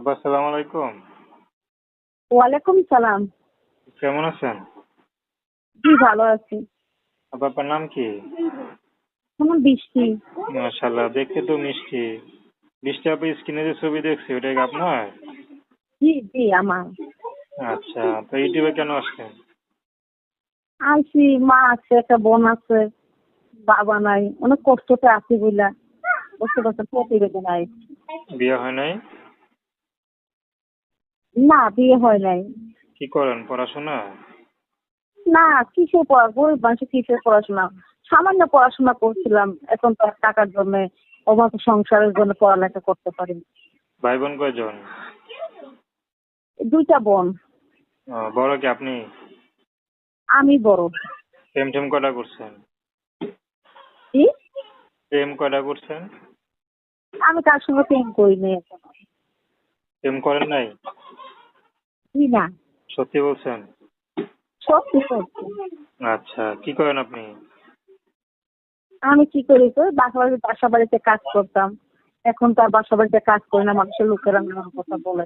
আপা আলাইকুম। ওয়ালাইকুম সালাম। কেমন আছেন? জি ভালো আছি। আপা আপনার নাম কি? আমার বৃষ্টি। মাশাল্লাহ দেখতে তো মিষ্টি। বৃষ্টি আপু স্ক্রিনে যে ছবি দেখছি ওটা কি আপনার? জি জি আমার। আচ্ছা তো ইউটিউবে কেন আসছেন? আইসি মা আছে একটা বোন আছে বাবা নাই অনেক কষ্টতে আছি বুঝলা বুঝতে পারছেন প্রতিবেদন আই বিয়ে হয় নাই? না বিয়ে হয় নাই। কি করেন পড়াশোনা? না পড়া গরিব মানুষের কিসের পড়াশোনা? সামান্য পড়াশোনা করছিলাম এখন তো টাকার জন্য অভাব সংসারের জন্য পড়ালেখা করতে পারি ভাই বোন কয়জন? দুইটা বোন। বড় কি আপনি? আমি বড়। প্রেম টেম কয়টা করছেন? কি? প্রেম কয়টা করছেন? আমি কার সঙ্গে প্রেম করিনি। এখন প্রেম করেন নাই? জি না। সত্যি বলছেন? সত্যি সত্যি আচ্ছা কি করেন আপনি? আমি কি করি তো বাসাবাড়ি বাসা বাড়িতে কাজ করতাম। এখন তো আর বাসা বাড়িতে কাজ করি না মানুষের লোকেরা নানান কথা বলে।